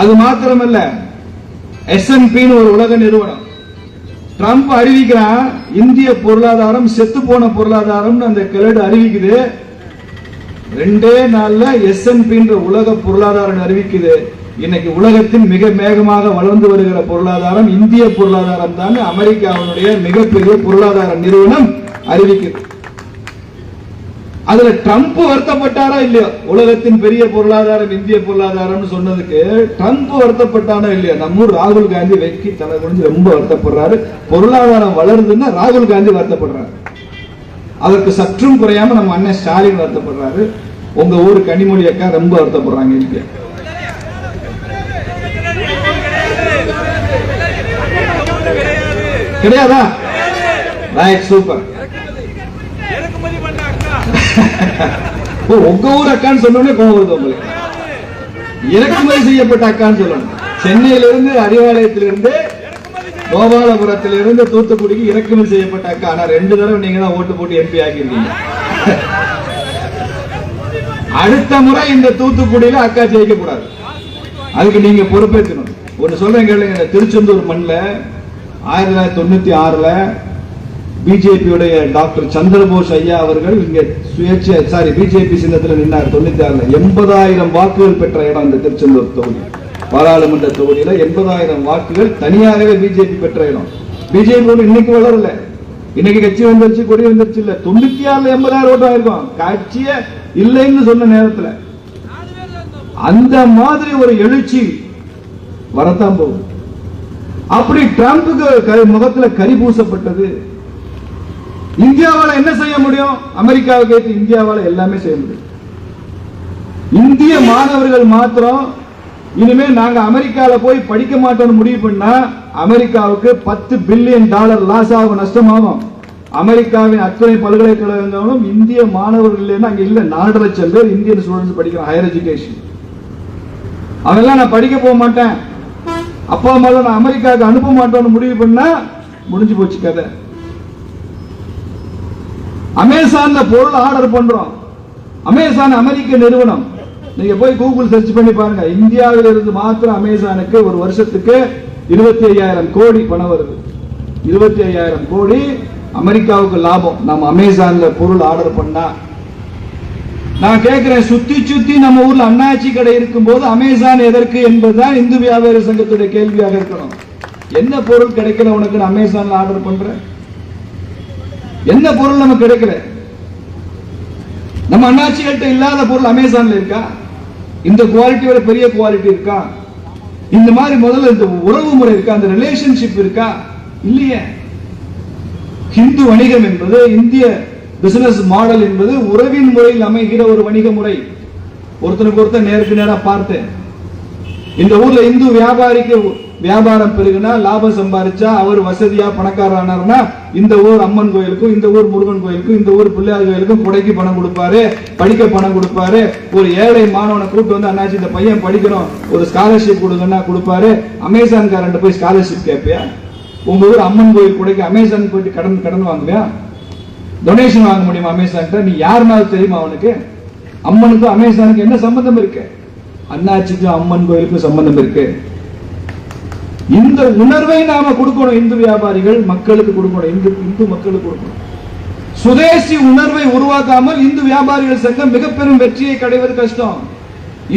அது மாத்திரமல்ல எஸ்என்பின்னு ஒரு உலக நிறுவனம். ட்ரம்ப் அறிவிக்கிறான் இந்திய பொருளாதாரம் செத்து போன பொருளாதாரம்னு அந்த கிளடு அறிவிக்குது. ரெண்டே நாள்ல எஸ்என்பின்ற உலக பொருளாதாரம் அறிவிக்குது. இன்னைக்கு உலகத்தின் மிக வேகமாக வளர்ந்து வருகிற பொருளாதாரம் இந்திய பொருளாதாரம் தான். அமெரிக்காவினுடைய மிகப்பெரிய பொருளாதார நிறுவனம் அறிவிக்குது. அதுல ட்ரம்ப் வருத்தப்பட்டாரா இல்லையோ? உலகத்தின் பெரிய பொருளாதாரம் இந்திய பொருளாதாரம்னு சொன்னதுக்கு ட்ரம்ப் வருத்தப்பட்டானா இல்லையோ? நம்ம ஊர் ராகுல் காந்தி வெக்கி தலை குனிஞ்சு ரொம்ப வருத்தப்படுறாரு. பொருளாதாரம் வளருதுன்னா ராகுல் காந்தி வருத்தப்படுறாரு. அதற்கு சற்றும் குறையாம நம்ம அண்ணன் ஸ்டாலின் வருத்தப்படுறாரு. உங்க ஊர் கனிமொழி அக்கா ரொம்ப வருத்தப்படுறாங்க இன்னைக்கு கிடையாதா? ரைட் சூப்பர் ஓ, உங்க ஊர் அக்கான்னு சொன்னோடனே கோவம் வருது உங்களுக்கு. இறக்குமதி செய்யப்பட்ட அக்கான்னு சொல்லணும். சென்னையிலிருந்து அறிவாலயத்திலிருந்து கோபாலபுரத்திலிருந்து தூத்துக்குடிக்கு இறக்குமதி செய்யப்பட்ட அக்கா. ஆனா ரெண்டு தடவை நீங்க தான் ஓட்டு போட்டு எம்பி ஆகிருந்தீங்க அடுத்த முறை இந்த தூத்துக்குடியில அக்கா ஜெயிக்க கூடாது அதுக்கு நீங்க பொறுப்பேற்கணும். ஒன்னு சொல்றேன் கேளுங்க திருச்செந்தூர் மண்ணில் ஆயிரத்தி தொள்ளாயிரத்தி தொண்ணூத்தி ஆறுல பிஜேபியுடைய டாக்டர் சந்திரபோஸ் ஐயா அவர்கள் இங்க சுயேட்சை சாரி பிஜேபி சின்னத்தில் நின்றார் தொண்ணூத்தி ஆறுல எண்பதாயிரம் வாக்குகள் பெற்ற இடம் இந்த திருச்செந்தூர் தொகுதி. பாராளுமன்ற தொகுதியில எண்பதாயிரம் வாக்குகள் தனியாகவே பிஜேபி பெற்ற இடம். பிஜேபி இன்னைக்கு வளரல. இன்னைக்கு கட்சி வந்துருச்சு கொடி வந்துருச்சு இல்ல. தொண்ணூத்தி ஆறுல எண்பதாயிரம் ஓட்டு ஆயிருக்கும். கட்சியே இல்லைன்னு சொன்ன நேரத்துல அந்த மாதிரி ஒரு எழுச்சி வரத்தான் போகும் அப்படி ட்ரம்புக்கு க- முகத்துல கரி பூசப்பட்டது. இந்தியாவால் என்ன செய்ய முடியும்? அமெரிக்காவுக்கு ஏற்று இந்தியாவால் எல்லாமே செய்ய முடியும். இந்திய மாணவர்கள் மாத்திரம் இனிமே நாங்க அமெரிக்கால போய் படிக்க மாட்டோம்னு முடிவு பண்ணா அமெரிக்காவுக்கு பத்து பில்லியன் டாலர் லாஸ் ஆகும் நஷ்டமாகும். அமெரிக்காவின் அத்தனை பல்கலைக்கழகங்களும் இந்திய மாணவர்கள் இல்லைன்னா அங்க இல்ல. நாலு லட்சம் பேர் இந்தியன் ஸ்டூடெண்ட்ஸ் படிக்கிற ஹையர் எஜுகேஷன் அதெல்லாம் நான் படிக்க போக மாட்டேன். அப்பா அம்மாவை நான் அமெரிக்காவுக்கு அனுப்ப மாட்டோம்னு முடிவு பண்ணா முடிஞ்சு போச்சு கதை. அமேசான்ல பொருள் ஆர்டர் பண்றோம். அமேசான் அமெரிக்க நிறுவனம். நீங்க போய் கூகுள் சர்ச் பண்ணி பாருங்க. இந்தியாவில இருந்து மாத்திரம் அமேசானுக்கு ஒரு வருஷத்துக்கு இருபத்தி ஐயாயிரம் கோடி பணம் வருது. இருபத்தி ஐயாயிரம் கோடி அமெரிக்காவுக்கு லாபம். நம்ம அமேசான்ல பொருள் ஆர்டர் பண்ணா. நான் கேட்கிறேன் சுத்தி சுத்தி நம்ம ஊர்ல அண்ணாச்சி கடை இருக்கும்போது அமேசான் எதற்கு என்பதுதான் இந்து வியாபார சங்கத்துடைய கேள்வியாக இருக்கணும். என்ன பொருள் கிடைக்கல உனக்கு நான் அமேசான்ல ஆர்டர் பண்றேன் என்ன பொருள் நமக்கு கிடைக்கல? நம்ம அண்ணாச்சிகள்கிட்ட இல்லாத பொருள் அமேசான்ல இருக்கா? இந்த குவாலிட்டியோட பெரிய குவாலிட்டி இருக்கா? இந்த மாதிரி முதல்ல இந்த உறவு முறை இருக்கா? அந்த ரிலேஷன்ஷிப் இருக்கா? இல்லையே. ஹிந்து வணிகம் என்பது இந்திய பிசினஸ் மாடல் என்பது உறவின் முறையில் அமைகிற ஒரு வணிக முறை. ஒருத்தனுக்கு ஒருத்தர் நேருக்கு நேரம் பார்த்தேன். இந்த ஊர்ல இந்து வியாபாரிக்கு வியாபாரம் பெருகுனா லாபம் சம்பாரிச்சா அவர் வசதியா பணக்காரர் ஆனார்னா இந்த ஊர் அம்மன் கோயிலுக்கும் இந்த ஊர் முருகன் கோயிலுக்கும் இந்த ஊர் பிள்ளையார் கோயிலுக்கும் கொடைக்கு பணம் கொடுப்பாரு படிக்க பணம் கொடுப்பாரு. ஒரு ஏழை மாணவனை கூப்பிட்டு வந்து அண்ணாச்சி இந்த பையன் படிக்கணும். ஒரு ஸ்காலர்ஷிப் கொடுங்கன்னா கொடுப்பாரு. அமேசான் காரன் போய் ஸ்காலர்ஷிப் கேட்பியா உங்க ஊர் அம்மன் கோயில் கொடைக்கு அமேசான் போயிட்டு கடன் கடன் வாங்குவியா? டொனேஷன் வாங்க முடியுமா அமேசான்கிட்ட நீ யாருனாலும் தெரியுமா அவனுக்கு? அம்மனுக்கும் அமேசானுக்கு என்ன சம்பந்தம் இருக்கு? அண்ணாச்சிக்கும் அம்மன் கோயிலுக்கும் சம்பந்தம் இருக்கு. இந்த உணர்வை நாம கொடுக்கணும் இந்து வியாபாரிகள் மக்களுக்கு கொடுக்கணும் இந்து இந்து மக்களுக்கு கொடுக்கணும். சுதேசி உணர்வை உருவாக்காமல் இந்து வியாபாரிகள் சங்கம் மிக பெரும் வெற்றியை கடைவது கஷ்டம்.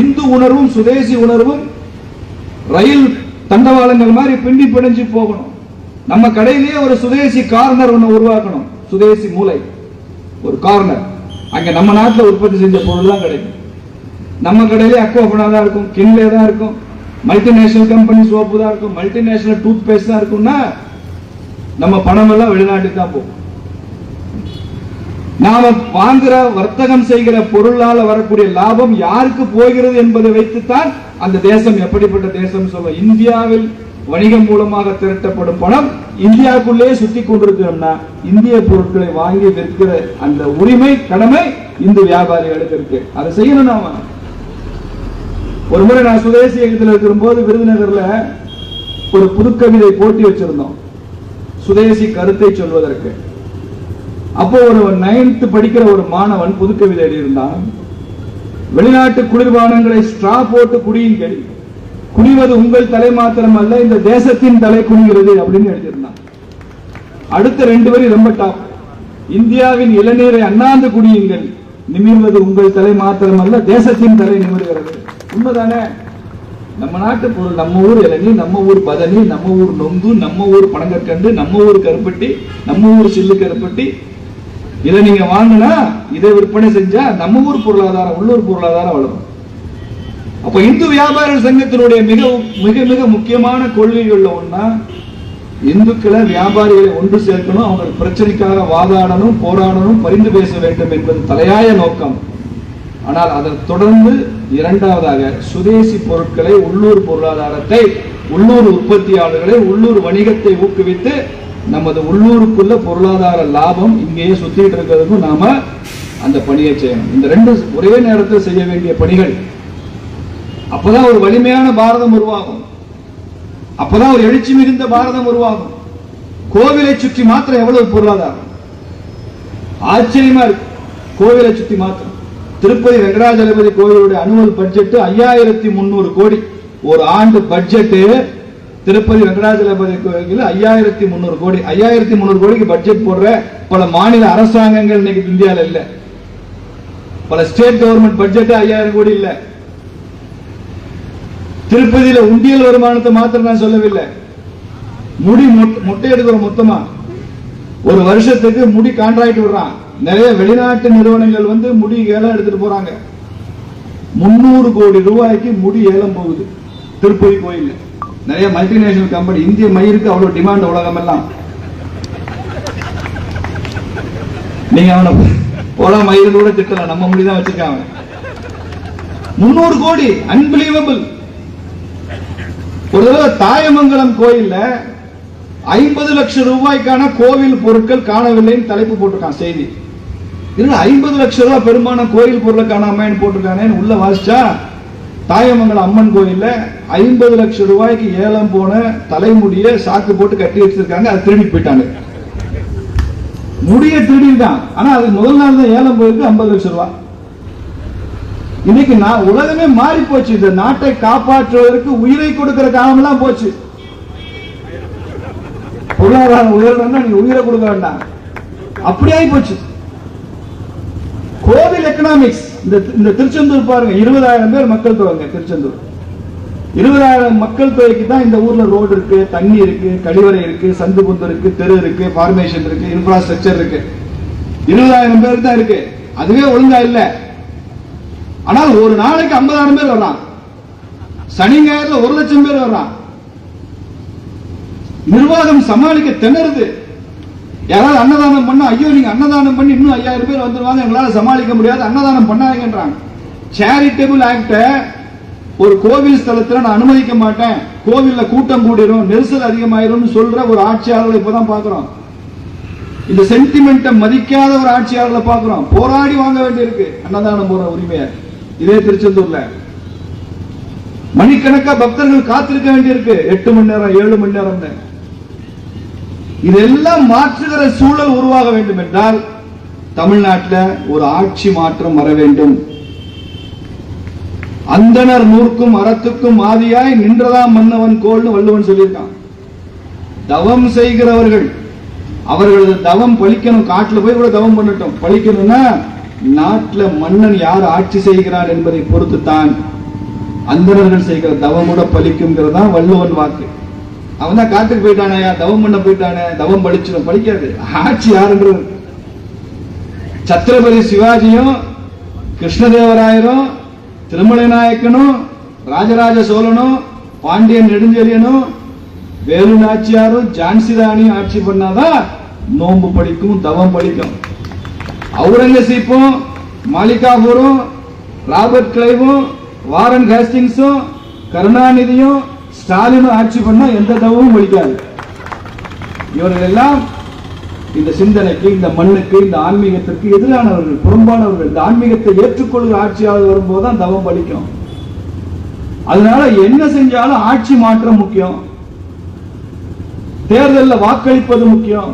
இந்து உணர்வும் சுதேசி உணர்வும் ரயில் தண்டவாளங்கள் மாதிரி பிண்டி பிணைஞ்சு போகணும். நம்ம கடையிலேயே ஒரு சுதேசி கார்னர் ஒன்று உருவாக்கணும். சுதேசி மூலை. ஒரு கார்னர். அங்கே நம்ம நாட்டில் உற்பத்தி செஞ்ச பொருள் தான் கிடைக்கும். நம்ம கடையிலே அக்வாபனா தான் இருக்கும் கிண்லே தான் இருக்கும். மல்டிநேஷனல் கம்பெனி சோப்பு தான் இருக்கும். மல்டிநேஷனல் டூத் பேஸ்ட் தான் இருக்கும்னா நம்ம பணம் எல்லாம் வெளிநாட்டுக்கு தான் போகும். நாம வாங்குற வர்த்தகம் செய்கிற பொருளால வரக்கூடிய லாபம் யாருக்கு போகிறது என்பதை வைத்துத்தான் அந்த தேசம் எப்படிப்பட்ட தேசம் சொல்ல இந்தியாவில் வணிகம் மூலமாக திரட்டப்படும் பணம் இந்தியாவுக்குள்ளேயே சுத்தி கொண்டிருக்கிறோம்னா இந்திய பொருட்களை வாங்கி விற்கிற அந்த உரிமை கடமை இந்து வியாபாரிகளுக்கு இருக்கு. அதை செய்யணும் நாம. ஒரு முறை நான் சுதேசி இயக்கத்தில் இருக்கிற போது விருதுநகர்ல ஒரு புதுக்கவிதை போட்டி வச்சிருந்தோம். சுதேசி கருத்தை சொல்வதற்கு. அப்போ ஒரு நைன்த் படிக்கிற ஒரு மாணவன் புதுக்கவிதை எழுதியிருந்தான் வெளிநாட்டு குளிர்பானங்களை ஸ்ட்ரா போட்டு குடியுங்கள். குனிவது உங்கள் தலை மாத்திரம் அல்ல இந்த தேசத்தின் தலை குனிகிறது அப்படின்னு எழுதியிருந்தான். அடுத்த ரெண்டு வரி ரொம்ப டாப் இந்தியாவின் இளநீரை அண்ணாந்து குடியுங்கள். நிமிர்வது உங்கள் தலை மாத்திரம் அல்ல தேசத்தின் தலை நிமிர்கிறது. உண்மைதானே? நம்ம நாட்டு பொருள் நம்ம ஊர் இளநீ நம்ம ஊர் பதனி நம்ம ஊர் நொங்கு நம்ம ஊர் பனங்கற்கண்டு நம்ம ஊர் கருப்பட்டி நம்ம ஊர் சில்லு கருப்பட்டி. இதை நீங்க வாங்கினா இதை விற்பனை செஞ்சா நம்ம ஊர் பொருளாதாரம் உள்ளூர் பொருளாதாரம் வளரும். அப்ப இந்து வியாபாரிகள் சங்கத்தினுடைய மிக மிக மிக முக்கியமான கொள்கைகள்ல ஒன்னா இந்துக்களை வியாபாரிகளை ஒன்று சேர்க்கணும் அவங்க பிரச்சனைக்காக வாதாடணும் போராடணும் பரிந்து பேச வேண்டும் என்பது தலையாய நோக்கம். ஆனால் அதை தொடர்ந்து இரண்டாவதாக சுதேசி பொருட்களை உள்ளூர் பொருளாதாரத்தை உள்ளூர் உற்பத்தியாளர்களை உள்ளூர் வணிகத்தை ஊக்குவித்து நமது உள்ளூருக்குள்ள பொருளாதார லாபம் இங்கேயே சுத்திட்டு இருக்கிறதுக்கும் நாம அந்த பணியை செய்யணும். இந்த ரெண்டு ஒரே நேரத்தில் செய்ய வேண்டிய பணிகள். அப்பதான் ஒரு வலிமையான பாரதம் உருவாகும். அப்பதான் ஒரு எழுச்சி மிகுந்த பாரதம் உருவாகும். கோவிலை சுற்றி மாத்திரம் எவ்வளவு பொருளாதாரம்? ஆச்சரியமா இருக்கு. கோவிலை சுற்றி மாத்திரம். திருப்பதி வெங்கடாஜலபதி கோவிலுடைய அனுவல் பட்ஜெட் ஐயாயிரத்தி முன்னூறு கோடி. ஒரு ஆண்டு பட்ஜெட் திருப்பதி வெங்கடாஜலபதி கோயில் ஐயாயிரத்தி முன்னூறு கோடி. ஐயாயிரத்தி முன்னூறு கோடிக்கு பட்ஜெட் போடுற பல மாநில அரசாங்கங்கள் இன்னைக்கு இந்தியாவில் இல்ல. பல ஸ்டேட் கவர்மெண்ட் பட்ஜெட் ஐயாயிரம் கோடி இல்ல. திருப்பதியில உண்டியல் வருமானத்தை மாத்திரம் நான் சொல்லவில்லை. முடி மொட்- மொட்டை எடுக்கிறோம் மொத்தமா. ஒரு வருஷத்துக்கு முடி கான்ட்ராக்ட் விடுறான். நிறைய வெளிநாட்டு நிறுவனங்கள் வந்து முடி ஏலம் எடுத்துட்டு போறாங்க. முன்னூறு கோடி ரூபாய்க்கு முடி ஏலம் போகுது. திருப்பதி கோயில்ல. நிறைய மல்டிநேஷனல் கம்பெனி இந்திய மயிருக்கு அவ்வளவு டிமாண்ட் உலகம் எல்லாம். நீங்க அவனை போல மயிறு கூட திட்டலாம். நம்ம முடிதான் வச்சிருக்காங்க. முன்னூறு கோடி அன்பிலீவபிள் ஒரு தடவை தாயமங்கலம் கோயில்ல ஐம்பது லட்சம் ரூபாய்க்கான கோவில் பொருட்கள் காணவில்லைன்னு தலைப்பு போட்டிருக்கான் செய்தி. இல்ல ஐம்பது லட்சம் ரூபா பெருமான கோயில் பொருளை காணாமன்னு போட்டிருக்கானேன்னு உள்ள வாசிச்சா? தாயமங்கலம் அம்மன் கோயில்ல ஐம்பது லட்சம் ரூபாய்க்கு ஏலம் போன தலைமுடியை சாக்கு போட்டு கட்டி வச்சிருக்காங்க அதை திருடி போயிட்டாங்க. முடிய திருடிதான் ஆனா அதுக்கு முதல் நாள் தான் ஏலம் போயிருக்கு ஐம்பது லட்சம் ரூபாய் இன்னைக்கு நான் உலகமே மாறி போச்சு. இந்த நாட்டை காப்பாற்றுவதற்கு உயிரை கொடுக்கிற காலம்லாம் போச்சு. பொருளாதார உயர்வுன்னா நீங்க உயிரை கொடுக்க வேண்டாம். அப்படியே போச்சு. கோவில் எக்கனாமிக்ஸ் இந்த இந்த திருச்செந்தூர் பாருங்க இருபதாயிரம் பேர் மக்கள் தொகைங்க திருச்செந்தூர். இருபதாயிரம் மக்கள் தொகைக்கு தான் இந்த ஊர்ல ரோடு இருக்கு தண்ணி இருக்கு கழிவறை இருக்கு சந்து புந்து இருக்கு தெரு இருக்கு ஃபார்மேஷன் இருக்கு இன்ஃப்ராஸ்ட்ரக்சர் இருக்கு. இருபதாயிரம் பேருக்கு தான் இருக்கு. அதுவே ஒழுங்கா இல்ல. ஆனால் ஒரு நாளைக்கு ஐம்பதாயிரம் பேர் வர்றான். சனி ஞாயிறுல ஒரு லட்சம் பேர் வர்றான். நிர்வாகம் சமாளிக்க திணறுது. யாராவது அன்னதானம் பண்ணா ஐயோ நீங்க அன்னதானம் பண்ணி இன்னும் ஐயாயிரம் பேர் வந்துருவாங்க எங்களால சமாளிக்க முடியாது அன்னதானம் பண்ணாதீங்கன்றாங்க. சேரிட்டபிள் ஆக்ட ஒரு கோவில் ஸ்தலத்துல நான் அனுமதிக்க மாட்டேன். கோவில்ல கூட்டம் கூடிரும் நெரிசல் அதிகமாயிரும்னு சொல்ற ஒரு ஆட்சியாளர்களை இப்பதான் பாக்குறோம் இந்த சென்டிமெண்ட்டை மதிக்காத ஒரு ஆட்சியாளர்களை பாக்குறோம் போராடி வாங்க வேண்டியிருக்கு. அன்னதானம் போற உரிமையை. இதே திருச்செந்தூர்ல. மணிக்கணக்கா பக்தர்கள் காத்திருக்க வேண்டியிருக்கு. எட்டு மணி நேரம் ஏழு மணி நேரம்னு. இதெல்லாம் மாற்றுகிற சூழல் உருவாக வேண்டும் என்றால் தமிழ்நாட்டில் ஒரு ஆட்சி மாற்றம் வர வேண்டும். அந்தனர் நூற்கும் அறத்துக்கும் ஆதியாய் நின்றதாம் மன்னவன் கோல்னு வள்ளுவன் சொல்லியிருக்கான். தவம் செய்கிறவர்கள் அவர்களது தவம் பழிக்கணும் காட்டுல போய் கூட தவம் பண்ணட்டும். பலிக்கணும்னா நாட்டுல மன்னன் யார் ஆட்சி செய்கிறான் என்பதை பொறுத்து தான் அந்தணர்கள் செய்கிற தவம் கூட பலிக்குங்கிறதா வள்ளுவன் வாக்கு. அவன் தான் காத்துக்கு போயிட்டானே தவம் பண்ண போயிட்டானே தவம் படிச்சிடும் படிக்காது ஆட்சி யாருன்றது? சத்ரபதி சிவாஜியும் கிருஷ்ணதேவராயரும் திருமலை நாயக்கனும் ராஜராஜ சோழனும் பாண்டியன் நெடுஞ்செழியனும் வேலு நாச்சியாரும் ஜான்சி ராணியும் ஆட்சி பண்ணாதான் நோன்பு படிக்கும் தவம் படிக்கும் அவுரங்கசீப்பும் மாலிகாபூரும் ராபர்ட் கிளைவும் வாரன் ஹேஸ்டிங்ஸும் கருணாநிதியும் ஸ்டாலினும் ஆட்சி பண்ணா எந்த தவமும் ஒழிக்காது. இவர்கள் எல்லாம் இந்த சிந்தனைக்கு இந்த மண்ணுக்கு இந்த ஆன்மீகத்திற்கு எதிரானவர்கள் புறம்பானவர்கள். இந்த ஆன்மீகத்தை ஏற்றுக்கொள்கிற ஆட்சியாளர் வரும்போது தான் தவம் பலிக்கும். அதனால என்ன செஞ்சாலும் ஆட்சி மாற்றம் முக்கியம். தேர்தலில் வாக்களிப்பது முக்கியம்.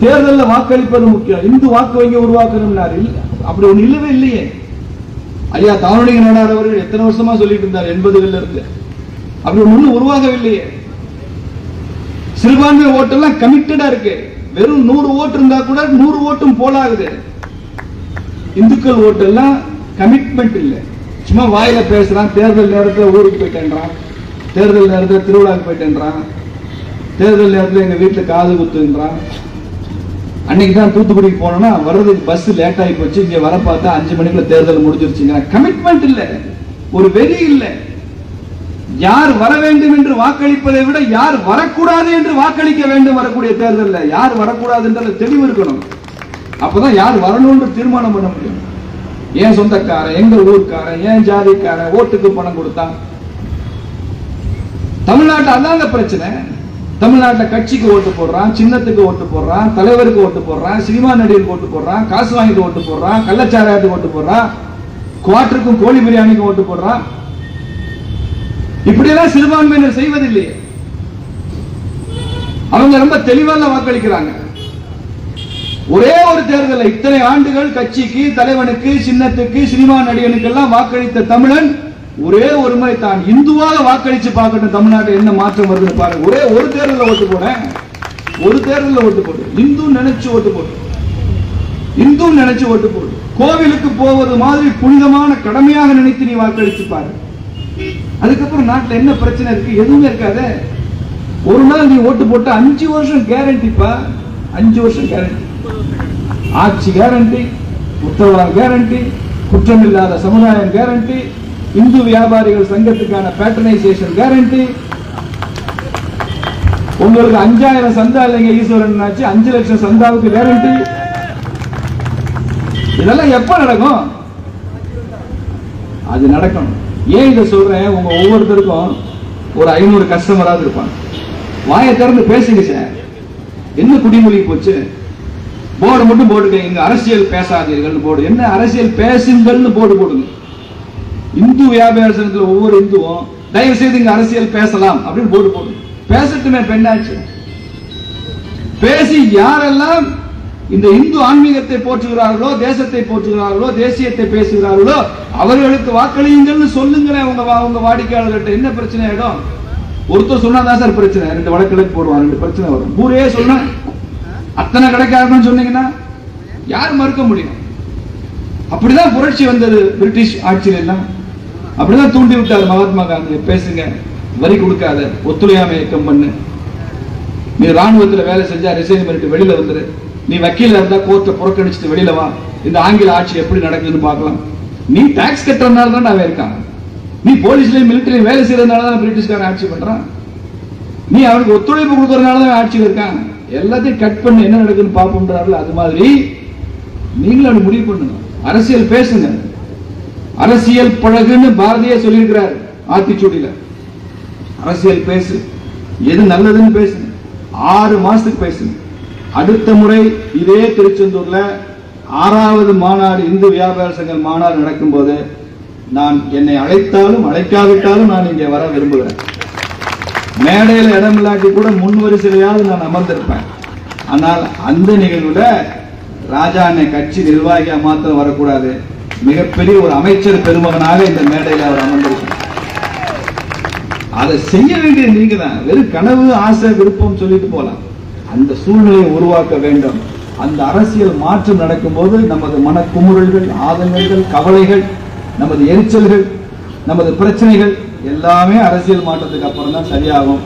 தேர்தலில் வாக்களிப்பது முக்கியம். இந்து வாக்கு வங்கி உருவாக்கணும்னாரு. அப்படி ஒன்று இல்லவே இல்லையே. ஐயா தாவணிக நாடார் அவர்கள் எத்தனை வருஷமா சொல்லிட்டு இருந்தார்? எண்பதுகள்ல இருந்து. அப்படி ஒண்ணு உருவாகவில்லையே சிறுபான்மை ஓட்டெல்லாம் கமிட்டடா இருக்கு. வெறும் நூறு ஓட்டு இருந்தா கூட நூறு ஓட்டும் போலாகுது. இந்துக்கள் ஓட்டெல்லாம் கமிட்மெண்ட் இல்லை. சும்மா வாயில பேசுறான் தேர்தல் நேரத்துல ஊருக்கு போயிட்டேன்றான் தேர்தல் நேரத்துல திருவிழாக்கு போயிட்டேன்றான் தேர்தல் நேரத்துல எங்க வீட்டுல காது குத்துன்றான் அன்னைக்கு தான் தூத்துக்குடிக்கு போனோம்னா வர்றதுக்கு பஸ் லேட் ஆகி போச்சு. இங்க வர பார்த்தா அஞ்சு மணிக்குள்ள தேர்தல் முடிஞ்சிருச்சுங்க கமிட்மெண்ட் இல்ல. ஒரு வெறி இல்லை. யார் வர வேண்டும் என்று வாக்களிப்பதை விட யார் வரக்கூடாது என்று வாக்களிக்க வேண்டும் வரக்கூடிய தேர்தலில். யார் வரக்கூடாதுன்ற தெளிவு இருக்கணும். அப்பதான் யார் வரணும்னு தீர்மானம் பண்ண முடியும். ஏன் சொந்தக்காரன் எங்க ஊர்க்காரன் ஏன் ஜாதிக்காரன் ஓட்டுக்கு பணம் கொடுத்தான்? தமிழ்நாட்டு அதாங்க பிரச்சனை. தமிழ்நாட்டில் கட்சிக்கு ஓட்டு போடுறான் சின்னத்துக்கு ஓட்டு போடுறான் தலைவருக்கு ஓட்டு போடுறான் சினிமா நடிகருக்கு ஓட்டு போடுறான் காசு வாங்கிட்டு ஓட்டு போடுறான் கள்ளச்சாராயத்துக்கு ஓட்டு போடுறான் குவாட்டருக்கும் கோழி பிரியாணிக்கும் ஓட்டு போடுறான். இப்படியெல்லாம் சிறுபான்மையினர் செய்வதில்லையே அவங்க ரொம்ப தெளிவான வாக்களிக்கிறாங்க. ஒரே ஒரு தேர்தல் இத்தனை ஆண்டுகள் கட்சிக்கு தலைவனுக்கு சின்னத்துக்கு சினிமா நடிகனுக்கு எல்லாம் வாக்களித்த தமிழன் ஒரே ஒரு முறை தான் இந்துவாக வாக்களிச்சு பார்க்கட்டும் தமிழ்நாட்டில் என்ன மாற்றம் வருதுன்னு பாருங்க. ஒரே ஒரு தேர்தலில் ஓட்டு போனேன். ஒரு தேர்தலில் ஓட்டு போடு இந்து நினைச்சு ஓட்டு போடு இந்து நினைச்சு ஓட்டு போடு கோவிலுக்கு போவது மாதிரி புனிதமான கடமையாக நினைத்து நீ வாக்களிச்சு பாரு. அதுக்கப்புறம் நாட்டுல என்ன பிரச்சனை இருக்கு? எதுவுமே இருக்காத. ஒரு நாள் நீ ஓட்டு போட்டு அஞ்சு வருஷம் கேரண்டிப்பா அஞ்சு வருஷம் கேரண்டி ஆட்சி கேரண்டி உத்தரவாத கேரண்டி குற்றமில்லாத சமுதாயம் கேரண்டி இந்து வியாபாரிகள் சங்கத்துக்கான பேட்டர்னைசேஷன் கேரண்டி உங்களுக்கு அஞ்சாயிரம் சந்தா இல்லைங்க ஈஸ்வரன் ஆச்சு அஞ்சு லட்சம் சந்தாவுக்கு கேரண்டி இதெல்லாம் எப்ப நடக்கும்? அது நடக்கணும். ஏன் இதை சொல்றேன்? உங்க ஒவ்வொருத்தருக்கும் ஒரு ஐநூறு கஸ்டமராவது இருப்பாங்க. வாயை திறந்து பேசுங்க சார் என்ன குடிமொழி போச்சு? போர்டு மட்டும் போடுங்க இங்க அரசியல் பேசாதீர்கள் போர்டு என்ன அரசியல் பேசுங்கள்னு போர்டு போடுங்க. இந்து வியாபார ஒவ்வொரு இந்துவும் தயவு செய்து இங்க அரசியல் பேசலாம் அப்படின்னு போர்டு போடுங்க. பேசட்டுமே பெண்ணாச்சு. பேசி யாரெல்லாம் இந்த இந்து ஆன்மீகத்தை போற்றுகிறார்களோ தேசத்தை போற்றுகிறார்களோ தேசியத்தை பேசுகிறார்களோ அவர்களுக்கு வாக்களியுங்கள்னு சொல்லுங்களேன் உங்க வா- உங்க வாடிக்கையாளர்கிட்ட. என்ன பிரச்சனை ஆயிடும்? ஒருத்தர் சொன்னாதான் சார் பிரச்சனை. ரெண்டு வழக்கிழக்கு போடுவான் ரெண்டு பிரச்சனை வரும். ஊரே சொன்னா அத்தனை கடைக்காரன்னு சொன்னீங்கன்னா யார் மறுக்க முடியும்? அப்படிதான் புரட்சி வந்தது பிரிட்டிஷ் ஆட்சியில எல்லாம் அப்படிதான் தூண்டி விட்டார் மகாத்மா காந்தி பேசுங்க வரி கொடுக்காத ஒத்துழையாமை இயக்கம் பண்ணு. நீ ராணுவத்தில் வேலை செஞ்சா ரிசைன் பண்ணிட்டு வெளியில வந்துரு. நீ வக்கீல இருந்தா கோர்ட்டை புறக்கணிச்சுட்டு வெளியில வா. இந்த ஆங்கில ஆட்சி எப்படி நடக்குதுன்னு பார்க்கலாம். நீ டாக்ஸ் கட்டுறதுனால தான் அவன் இருக்கான். நீ போலீஸ்லயும் மிலிட்டரியும் வேலை செய்யறதுனால தான் பிரிட்டிஷ்காரன் ஆட்சி பண்றான். நீ அவனுக்கு ஒத்துழைப்பு கொடுக்கறதுனால தான் ஆட்சியில் இருக்கான். எல்லாத்தையும் கட் பண்ணி என்ன நடக்குதுன்னு பார்ப்போம்ன்றாருல அது மாதிரி நீங்களும் அப்படி முடிவு பண்ணுங்க அரசியல் பேசுங்க. அரசியல் பழகுன்னு பாரதியே சொல்லியிருக்கிறார் ஆத்திச்சூடியில. அரசியல் பேசு. எது நல்லதுன்னு பேசுங்க ஆறு மாசத்துக்கு பேசுங்க. அடுத்த முறை இதே திருச்செந்தூர்ல ஆறாவது மாநாடு இந்து வியாபார சங்க மாநாடு நடக்கும்போது நான் என்னை அழைத்தாலும் அழைக்காவிட்டாலும் நான் இங்கே வர விரும்புகிறேன். மேடையில் இடம் இல்லாட்டி கூட முன் வரிசையாவது நான் அமர்ந்திருப்பேன். ஆனால் அந்த நிகழ்வுல ராஜா அண்ணன் கட்சி நிர்வாகியா மாத்திரம் வரக்கூடாது. மிகப்பெரிய ஒரு அமைச்சர் பெருமகனாக இந்த மேடையில் அவர் அமர்ந்திருக்கிறார். அதை செய்ய வேண்டிய நீங்க தான் வெறும் கனவு ஆசை விருப்பம் சொல்லிட்டு போலாம். அந்த சூழ்நிலையை உருவாக்க வேண்டும். அந்த அரசியல் மாற்றம் நடக்கும்போது நமது மனக்குமுறல்கள் ஆதங்கங்கள் கவலைகள் நமது எரிச்சல்கள் நமது பிரச்சனைகள் எல்லாமே அரசியல் மாற்றத்துக்கு அப்புறம் தான் சரியாகும்.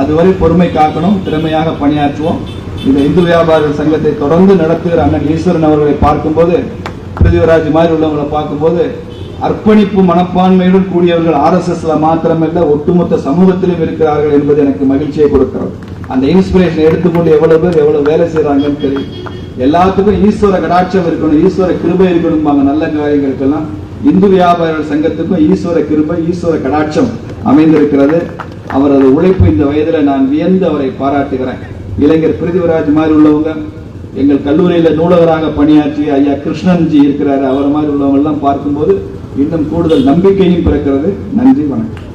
அதுவரை பொறுமை காக்கணும் திறமையாக பணியாற்றுவோம். இந்த இந்து வியாபாரிகள் சங்கத்தை தொடர்ந்து நடத்துகிற அண்ணன் ஈஸ்வரன் அவர்களை பார்க்கும்போது பிருத்திவிராஜ் மாதிரி உள்ளவங்களை பார்க்கும்போது அர்ப்பணிப்பு மனப்பான்மையுடன் கூடியவர்கள் ஆர்எஸ்எஸ்ல மாத்திரமல்ல ஒட்டுமொத்த சமூகத்திலும் இருக்கிறார்கள் என்பது எனக்கு மகிழ்ச்சியை கொடுக்கிறது. அந்த இன்ஸ்பிரேஷன் எடுத்துக்கொண்டு எவ்வளவு பேர் எவ்வளவு வேலை செய்யறாங்கன்னு தெரியும். எல்லாத்துக்கும் ஈஸ்வர கடாட்சம் இருக்கணும் ஈஸ்வர கிருபை இருக்கணும் நல்ல காரியங்களுக்கெல்லாம். இந்து வியாபார சங்கத்துக்கும் ஈஸ்வர கிருபை ஈஸ்வர கடாட்சம் அமைந்திருக்கிறது. அவரது உழைப்பு இந்த வயதுல நான் வியந்து அவரை பாராட்டுகிறேன். இளைஞர் பிரிதிவராஜ் மாதிரி உள்ளவங்க எங்கள் கல்லூரியில நூலகராக பணியாற்றி ஐயா கிருஷ்ணன்ஜி இருக்கிறாரு. அவர் மாதிரி உள்ளவங்க எல்லாம் பார்க்கும்போது இன்னும் கூடுதல் நம்பிக்கையும் பிறக்கிறது. நன்றி வணக்கம்.